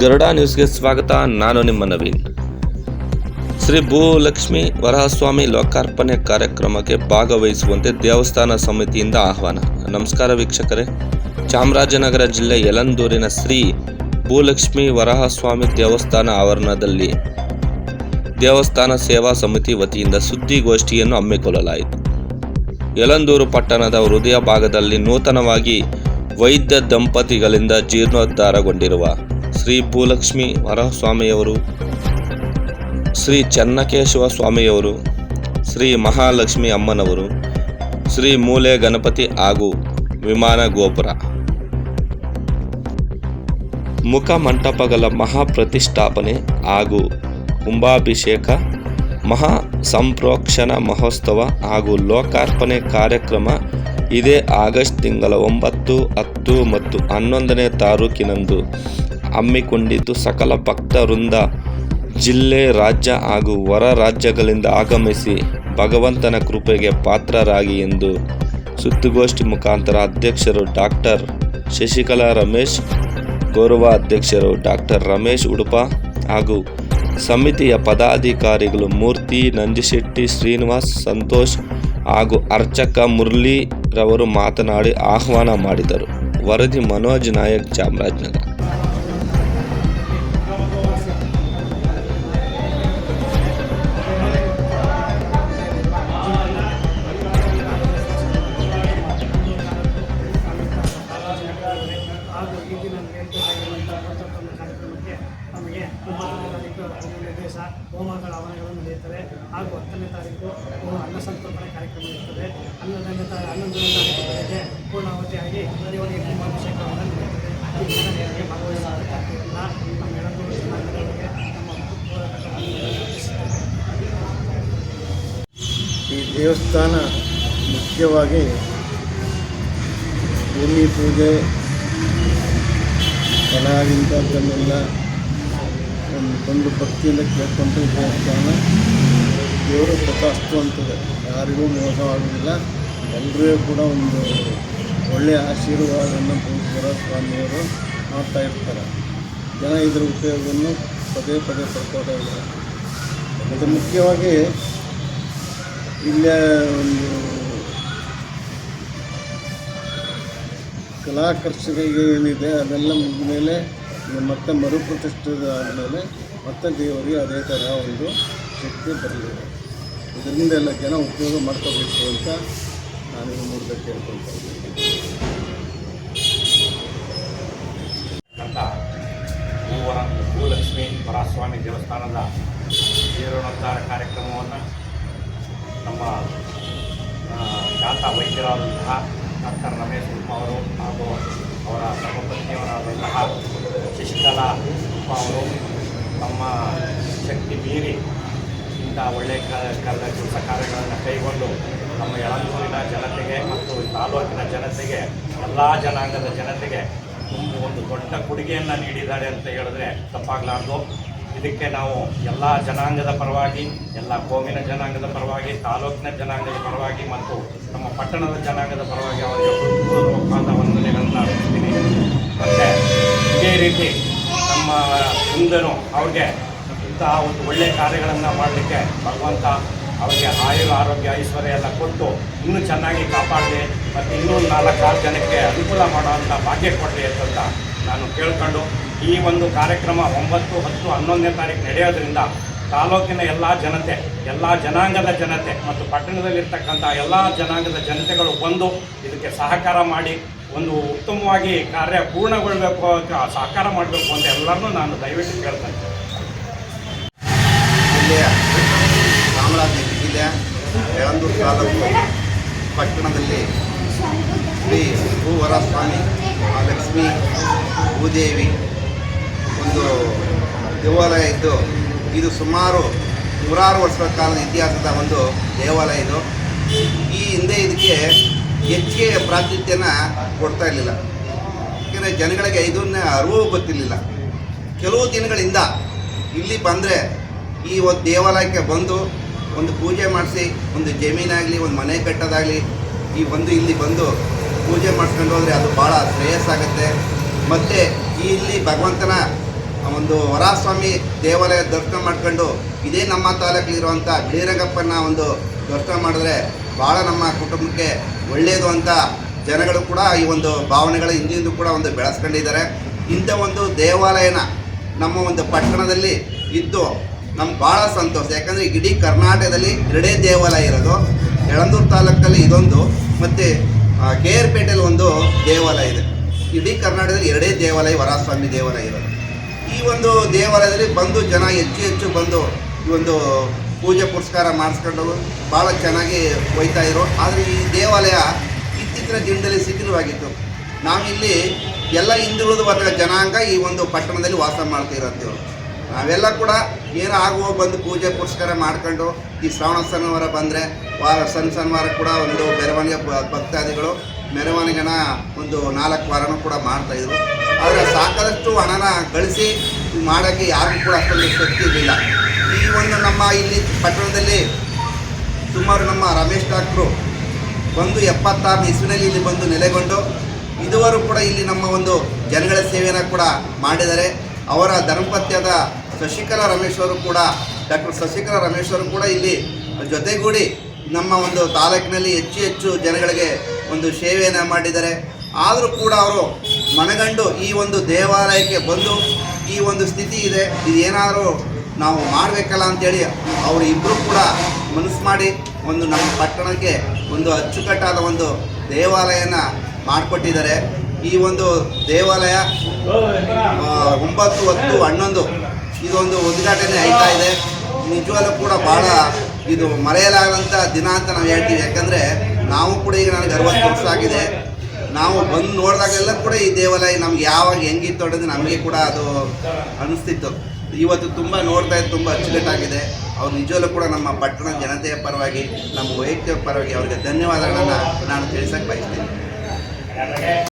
ಗರುಡ ನ್ಯೂಸ್ಗೆ ಸ್ವಾಗತ. ನಾನು ನಿಮ್ಮ ನವೀನ್. ಶ್ರೀ ಭೂಲಕ್ಷ್ಮಿ ವರಹಸ್ವಾಮಿ ಲೋಕಾರ್ಪಣೆ ಕಾರ್ಯಕ್ರಮಕ್ಕೆ ಭಾಗವಹಿಸುವಂತೆ ದೇವಸ್ಥಾನ ಸಮಿತಿಯಿಂದ ಆಹ್ವಾನ. ನಮಸ್ಕಾರ ವೀಕ್ಷಕರೇ. ಚಾಮರಾಜನಗರ ಜಿಲ್ಲೆ ಯಲಂದೂರಿನ ಶ್ರೀ ಭೂಲಕ್ಷ್ಮಿ ವರಹಸ್ವಾಮಿ ದೇವಸ್ಥಾನ ಆವರಣದಲ್ಲಿ ದೇವಸ್ಥಾನ ಸೇವಾ ಸಮಿತಿ ವತಿಯಿಂದ ಸುದ್ದಿಗೋಷ್ಠಿಯನ್ನು ಹಮ್ಮಿಕೊಳ್ಳಲಾಯಿತು. ಯಲಂದೂರು ಪಟ್ಟಣದ ಹೃದಯ ಭಾಗದಲ್ಲಿ ನೂತನವಾಗಿ ವೈದ್ಯ ದಂಪತಿಗಳಿಂದ ಜೀರ್ಣೋದ್ಧಾರಗೊಂಡಿರುವ ಶ್ರೀ ಭೂಲಕ್ಷ್ಮಿ ವರಸ್ವಾಮಿಯವರು, ಶ್ರೀ ಚನ್ನಕೇಶವ ಸ್ವಾಮಿಯವರು, ಶ್ರೀ ಮಹಾಲಕ್ಷ್ಮಿ ಅಮ್ಮನವರು, ಶ್ರೀ ಮೂಲೆ ಗಣಪತಿ ಹಾಗೂ ವಿಮಾನ ಗೋಪುರ. ಮುಖ ಮಂಟಪಗಳ ಮಹಾಪ್ರತಿಷ್ಠಾಪನೆ ಹಾಗೂ ಕುಂಭಾಭಿಷೇಕ, ಮಹಾ ಸಂಪ್ರೋಕ್ಷಣ ಮಹೋತ್ಸವ ಹಾಗೂ ಲೋಕಾರ್ಪಣೆ ಕಾರ್ಯಕ್ರಮ ಇದೇ ಆಗಸ್ಟ್ ತಿಂಗಳ ಒಂಬತ್ತು, ಹತ್ತು ಮತ್ತು ಹನ್ನೊಂದನೇ ತಾರೀಕಿನಂದು ಹಮ್ಮಿಕೊಂಡಿದ್ದು ಸಕಲ ಭಕ್ತವೃಂದ ಜಿಲ್ಲೆ, ರಾಜ್ಯ ಹಾಗೂ ಹೊರ ರಾಜ್ಯಗಳಿಂದ ಆಗಮಿಸಿ ಭಗವಂತನ ಕೃಪೆಗೆ ಪಾತ್ರರಾಗಿ ಎಂದು ಸುದ್ದಿಗೋಷ್ಠಿ ಮುಖಾಂತರ ಅಧ್ಯಕ್ಷರು ಡಾಕ್ಟರ್ ಶಶಿಕಲಾ ರಮೇಶ್, ಗೌರವ ಅಧ್ಯಕ್ಷರು ಡಾಕ್ಟರ್ ರಮೇಶ್ ಉಡುಪ ಹಾಗೂ ಸಮಿತಿಯ ಪದಾಧಿಕಾರಿಗಳು ಮೂರ್ತಿ ನಂಜಿಶೆಟ್ಟಿ ಶ್ರೀನಿವಾಸ್, ಸಂತೋಷ್ ಹಾಗೂ ಅರ್ಚಕ ಮುರಳೀರವರು ಮಾತನಾಡಿ ಆಹ್ವಾನ ಮಾಡಿದರು. ವರದಿ ಮನೋಜ್ ನಾಯಕ್ ಚಾಮರಾಜನಗರ. ಹನ್ನೊಂದನೇ ದಿವಸ ಹೋಮಗಳ ಹವನಗಳು ನಡೆಯುತ್ತವೆ. ಹಾಗೂ ಹತ್ತನೇ ತಾರೀಕು ಅನ್ನ ಸಂತರ್ಪಣೆ ಕಾರ್ಯಕ್ರಮ ಇರುತ್ತದೆ ಹನ್ನೊಂದನೇ ತಾ ಹನ್ನೊಂದನೇ ತಾರೀಕು ಪೂರ್ಣಾವತಿಯಾಗಿ ದೇವರಿಗೆ ಕುಂಭಾಭಿಷೇಕವನ್ನು ನಡೆಯುತ್ತದೆ. ಈ ಭಾಗವಹಿಸಲಾಗುತ್ತಿಲ್ಲ ನಮ್ಮ ಜನಾಂಗದವರಿಗೆ ನಮ್ಮ ಈ ದೇವಸ್ಥಾನ ಮುಖ್ಯವಾಗಿ ಭೂಮಿ ಪೂಜೆ ಫಲಾಗಿಂಥದ್ದನ್ನೆಲ್ಲ ಒಂದು ಭಕ್ತಿಯಿಂದ ಕೇಳ್ಕೊಂತ ಇದ್ದಾನೆ. ದೇವರು ದೇವರು ಅಷ್ಟು ಅಂತದೆ. ಯಾರಿಗೂ ಮೋಸ ಆಗುವುದಿಲ್ಲ. ಎಲ್ಲರೂ ಕೂಡ ಒಂದು ಒಳ್ಳೆಯ ಆಶೀರ್ವಾದವನ್ನು ಭೂಶ್ವರ ಸ್ವಾಮಿಯವರು ಮಾಡ್ತಾ ಇರ್ತಾರೆ. ಜನ ಇದರ ಉಪಯೋಗವನ್ನು ಪದೇ ಪದೇ ಪಡ್ಕೋತಾ ಇದ್ದಾರೆ. ಮತ್ತು ಮುಖ್ಯವಾಗಿ ಇಲ್ಲೇ ಒಂದು ಕಲಾಕರ್ಷಕರಿಗೆ ಏನಿದೆ ಅದೆಲ್ಲ ಮುಗಿದ ಮೇಲೆ ಮತ್ತೆ ಮರುಪ್ರತಿಷ್ಠೆ ಆದಮೇಲೆ ಮತ್ತೆ ದೇವರಿಗೆ ಅದೇ ಥರ ಒಂದು ಶಕ್ತಿ ಬರಲಿದೆ. ಇದರಿಂದ ಎಲ್ಲ ಜನ ಉಪಯೋಗ ಮಾಡ್ಕೋಬೇಕು ಅಂತ ನಾನು ಮೂಲಕ ಕೇಳ್ಕೊಳ್ತಾ ಇದ್ದೀನಿ. ಭೂವರ ಭೂಲಕ್ಷ್ಮಿ, ಪರಾಸ್ವಾಮಿ ದೇವಸ್ಥಾನದ ಜೀರ್ಣೋದ್ಧಾರ ಕಾರ್ಯಕ್ರಮವನ್ನು ನಮ್ಮ ಖ್ಯಾತ ವೈದ್ಯರಾದಂತಹ ಡಾಕ್ಟರ್ ರಮೇಶ್ ಅವರು ಹಾಗೂ ಅವರ ಧರ್ಮಪತ್ನಿಯವರಾದಂತಹ ಶಶಿಕಲಾ ಅವರು ತಮ್ಮ ಶಕ್ತಿ ಮೀರಿ ಇಂಥ ಒಳ್ಳೆಯ ಕಲ ಕೆಲಸ ಕಾರ್ಯಗಳನ್ನು ಕೈಗೊಂಡು ನಮ್ಮ ಯಳಂದೂರಿನ ಜನತೆಗೆ ಮತ್ತು ತಾಲೂಕಿನ ಜನತೆಗೆ, ಎಲ್ಲ ಜನಾಂಗದ ಜನತೆಗೆ ತುಂಬ ಒಂದು ದೊಡ್ಡ ಕೊಡುಗೆಯನ್ನು ನೀಡಿದ್ದಾರೆ ಅಂತ ಹೇಳಿದ್ರೆ ತಪ್ಪಾಗಲಾರ್ದು. ಇದಕ್ಕೆ ನಾವು ಎಲ್ಲ ಜನಾಂಗದ ಪರವಾಗಿ, ಎಲ್ಲ ಕೋಮಿನ ಜನಾಂಗದ ಪರವಾಗಿ, ತಾಲೂಕಿನ ಜನಾಂಗದ ಪರವಾಗಿ ಮತ್ತು ನಮ್ಮ ಪಟ್ಟಣದ ಜನಾಂಗದ ಪರವಾಗಿ ಅವರಿಗೆ ಹೃತ್ಪೂರ್ವಕವಾದ ವಂದನೆಗಳನ್ನು ಅರ್ಪಿಸ್ತೀನಿ ಮತ್ತು ಇದೇ ರೀತಿ ನಮ್ಮ ಮುಂದೆನೂ ಅವ್ರಿಗೆ ಇಂತಹ ಒಂದು ಒಳ್ಳೆಯ ಕಾರ್ಯಗಳನ್ನು ಮಾಡಲಿಕ್ಕೆ ಭಗವಂತ ಅವರಿಗೆ ಆಯುರ ಆರೋಗ್ಯ, ಐಶ್ವರ್ಯ ಎಲ್ಲ ಕೊಟ್ಟು ಇನ್ನೂ ಚೆನ್ನಾಗಿ ಕಾಪಾಡಲಿ ಮತ್ತು ಇನ್ನೂ ನಾಲ್ಕಾರು ಜನಕ್ಕೆ ಅನುಕೂಲ ಮಾಡುವಂಥ ಭಾಗ್ಯ ಕೊಡಲಿ ಅಂತ ನಾನು ಕೇಳ್ಕೊಂಡು ಈ ಒಂದು ಕಾರ್ಯಕ್ರಮ ಒಂಬತ್ತು, ಹತ್ತು, ಹನ್ನೊಂದನೇ ತಾರೀಕು ನಡೆಯೋದ್ರಿಂದ ತಾಲೂಕಿನ ಎಲ್ಲ ಜನತೆ, ಎಲ್ಲ ಜನಾಂಗದ ಜನತೆ ಮತ್ತು ಪಟ್ಟಣದಲ್ಲಿರ್ತಕ್ಕಂಥ ಎಲ್ಲ ಜನಾಂಗದ ಜನತೆಗಳು ಬಂದು ಇದಕ್ಕೆ ಸಹಕಾರ ಮಾಡಿ ಒಂದು ಉತ್ತಮವಾಗಿ ಕಾರ್ಯ ಪೂರ್ಣಗೊಳ್ಳಬೇಕು ಸಹಕಾರ ಮಾಡಬೇಕು ಅಂತ ಎಲ್ಲರನ್ನೂ ನಾನು ದಯವಿಟ್ಟು ಕೇಳ್ತೇನೆ ಜಿಲ್ಲೆಯ ಚಾಮರಾಜನಗರ ಜಿಲ್ಲೆಯ ಪಟ್ಟಣದಲ್ಲಿ ಶ್ರೀ ಭೂವರ ಸ್ವಾಮಿ ಲಕ್ಷ್ಮೀ ಭೂದೇವಿ ಒಂದು ದೇವಾಲಯ ಇದ್ದು, ಇದು ಸುಮಾರು ನೂರಾರು ವರ್ಷಗಳ ಕಾಲದ ಇತಿಹಾಸದ ಒಂದು ದೇವಾಲಯ ಇದು. ಈ ಹಿಂದೆ ಇದಕ್ಕೆ ಹೆಚ್ಚಿಗೆ ಪ್ರಾತಿನಿಧ್ಯನ ಕೊಡ್ತಾ ಇರಲಿಲ್ಲ. ಯಾಕೆಂದರೆ ಜನಗಳಿಗೆ ಇದನ್ನ ಅರಿವು ಗೊತ್ತಿರಲಿಲ್ಲ. ಕೆಲವು ದಿನಗಳಿಂದ ಇಲ್ಲಿ ಬಂದರೆ ಈ ಒಂದು ದೇವಾಲಯಕ್ಕೆ ಬಂದು ಒಂದು ಪೂಜೆ ಮಾಡಿಸಿ, ಒಂದು ಜಮೀನಾಗಲಿ, ಒಂದು ಮನೆ ಕಟ್ಟೋದಾಗಲಿ, ಈ ಒಂದು ಇಲ್ಲಿ ಬಂದು ಪೂಜೆ ಮಾಡಿಸ್ಕೊಂಡು ಹೋದರೆ ಅದು ಭಾಳ ಶ್ರೇಯಸ್ಸಾಗುತ್ತೆ ಮತ್ತು ಇಲ್ಲಿ ಭಗವಂತನ ಒಂದು ವರಾಸ್ವಾಮಿ ದೇವಾಲಯ ದರ್ಶನ ಮಾಡ್ಕೊಂಡು ಇದೇ ನಮ್ಮ ತಾಲೂಕಲ್ಲಿರುವಂಥ ಬಿಳಿರಂಗಪ್ಪನ ಒಂದು ದರ್ಶನ ಮಾಡಿದ್ರೆ ಭಾಳ ನಮ್ಮ ಕುಟುಂಬಕ್ಕೆ ಒಳ್ಳೆಯದು ಅಂತ ಜನಗಳು ಕೂಡ ಈ ಒಂದು ಭಾವನೆಗಳ ಹಿಂದಿಂದು ಕೂಡ ಒಂದು ಬೆಳೆಸ್ಕೊಂಡಿದ್ದಾರೆ. ಇಂಥ ಒಂದು ದೇವಾಲಯನ ನಮ್ಮ ಒಂದು ಪಟ್ಟಣದಲ್ಲಿ ಇದ್ದು ನಮ್ಗೆ ಭಾಳ ಸಂತೋಷ. ಯಾಕಂದರೆ ಇಡೀ ಕರ್ನಾಟಕದಲ್ಲಿ ಎರಡೇ ದೇವಾಲಯ ಇರೋದು. ಯಳಂದೂರು ತಾಲೂಕಲ್ಲಿ ಇದೊಂದು, ಮತ್ತು ಕೆ ಆರ್ ಪೇಟೆಯಲ್ಲಿ ಒಂದು ದೇವಾಲಯ ಇದೆ. ಇಡೀ ಕರ್ನಾಟಕದಲ್ಲಿ ಎರಡೇ ದೇವಾಲಯ ವರಾಸ್ವಾಮಿ ದೇವಾಲಯ ಇರೋದು. ಈ ಒಂದು ದೇವಾಲಯದಲ್ಲಿ ಬಂದು ಜನ ಹೆಚ್ಚು ಹೆಚ್ಚು ಬಂದು ಈ ಒಂದು ಪೂಜೆ ಪುರಸ್ಕಾರ ಮಾಡಿಸ್ಕೊಂಡು ಭಾಳ ಚೆನ್ನಾಗಿ ಹೋಯ್ತಾ ಇದ್ರು. ಆದರೆ ಈ ದೇವಾಲಯ ಇತ್ತೀಚಿನ ದಿನದಲ್ಲಿ ಶಿಥಿಲವಾಗಿತ್ತು. ನಾವಿಲ್ಲಿ ಎಲ್ಲ ಹಿಂದುಳಿದ ವರ್ಗ ಜನಾಂಗ ಈ ಒಂದು ಪಟ್ಟಣದಲ್ಲಿ ವಾಸ ಮಾಡ್ತಾ ಇರೋಂಥವ್ರು ನಾವೆಲ್ಲ ಕೂಡ ಏನೋ ಆಗುವ ಬಂದು ಪೂಜೆ ಪುರಸ್ಕಾರ ಮಾಡ್ಕೊಂಡು ಈ ಶ್ರಾವಣ ಶನಿವಾರ ಬಂದರೆ ವಾರ ಸಣ್ಣ ಶನಿವಾರ ಕೂಡ ಒಂದು ಮೆರವಣಿಗೆ ಭಕ್ತಾದಿಗಳು ಮೆರವಣಿಗೆನ ಒಂದು ನಾಲ್ಕು ವಾರನೂ ಕೂಡ ಮಾಡ್ತಾಯಿದ್ರು ಆದರೆ ಸಾಕಷ್ಟು ಹಣನ ಗಳಿಸಿ ಮಾಡೋಕ್ಕೆ ಯಾರಿಗೂ ಕೂಡ ಅಷ್ಟೊಂದು ಶಕ್ತಿ ಇರಲಿಲ್ಲ. ಈ ಒಂದು ನಮ್ಮ ಇಲ್ಲಿ ಪಟ್ಟಣದಲ್ಲಿ ಸುಮಾರು ನಮ್ಮ ರಮೇಶ್ ಡಾಕ್ಟ್ರು ಬಂದು ಎಪ್ಪತ್ತಾರು ಇಸ್ವಿನಲ್ಲಿ ಇಲ್ಲಿ ಬಂದು ನೆಲೆಗೊಂಡು ಇದುವರೆಗೂ ಕೂಡ ಇಲ್ಲಿ ನಮ್ಮ ಒಂದು ಜನಗಳ ಸೇವೆಯನ್ನು ಕೂಡ ಮಾಡಿದ್ದಾರೆ. ಅವರ ಧರ್ಮಪತ್ಯದ ಶಶಿಕಲಾ ರಮೇಶ್ ಅವರು ಕೂಡ, ಡಾಕ್ಟರ್ ಶಶಿಕಲಾ ರಮೇಶ್ ಅವರು ಕೂಡ ಇಲ್ಲಿ ಜೊತೆಗೂಡಿ ನಮ್ಮ ಒಂದು ತಾಲೂಕಿನಲ್ಲಿ ಹೆಚ್ಚು ಹೆಚ್ಚು ಜನಗಳಿಗೆ ಒಂದು ಸೇವೆಯನ್ನು ಮಾಡಿದ್ದಾರೆ. ಆದರೂ ಕೂಡ ಅವರು ಮನಗಂಡು ಈ ಒಂದು ದೇವಾಲಯಕ್ಕೆ ಬಂದು ಈ ಒಂದು ಸ್ಥಿತಿ ಇದೆ. ಇದೇನಾದರೂ ನಾವು ಮಾಡಬೇಕಲ್ಲ ಅಂತೇಳಿ ಅವರು ಇಬ್ಬರು ಕೂಡ ಮನಸ್ಸು ಮಾಡಿ ಒಂದು ನಮ್ಮ ಪಟ್ಟಣಕ್ಕೆ ಒಂದು ಅಚ್ಚುಕಟ್ಟಾದ ಒಂದು ದೇವಾಲಯನ ಮಾಡಿಕೊಟ್ಟಿದ್ದಾರೆ. ಈ ಒಂದು ದೇವಾಲಯ ಒಂಬತ್ತು ಹತ್ತು ಹನ್ನೊಂದು ಇದೊಂದು ಉದ್ಘಾಟನೆ ಆಯ್ತಾ ಇದೆ. ನಿಜವಾಗ್ಲೂ ಕೂಡ ಭಾಳ ಇದು ಮರೆಯಲಾಗದಂಥ ದಿನ ಅಂತ ನಾವು ಹೇಳ್ತೀವಿ. ಯಾಕಂದರೆ ನಾವು ಕೂಡ ಈಗ ನನಗೆ ಅರವತ್ತು ವರ್ಷ ಆಗಿದೆ. ನಾವು ಬಂದು ನೋಡಿದಾಗೆಲ್ಲ ಕೂಡ ಈ ದೇವಾಲಯ ನಮ್ಗೆ ಯಾವಾಗ ಹೆಂಗಿತ್ತು ಅನ್ನೋದು ನಮಗೆ ಕೂಡ ಅದು ಅನಿಸ್ತಿತ್ತು. ಇವತ್ತು ತುಂಬ ನೋಡ್ತಾ ಇದ್ದು ತುಂಬ ಅಚ್ಚುಕಟ್ಟಾಗಿದೆ. ಅವ್ರು ನಿಜವಲ್ಲೂ ಕೂಡ ನಮ್ಮ ಪಟ್ಟಣ ಜನತೆಯ ಪರವಾಗಿ, ನಮ್ಮ ವೈಯಕ್ತಿಕ ಪರವಾಗಿ ಅವರಿಗೆ ಧನ್ಯವಾದಗಳನ್ನು ನಾನು ತಿಳಿಸಕ್ಕೆ ಬಯಸ್ತೀನಿ.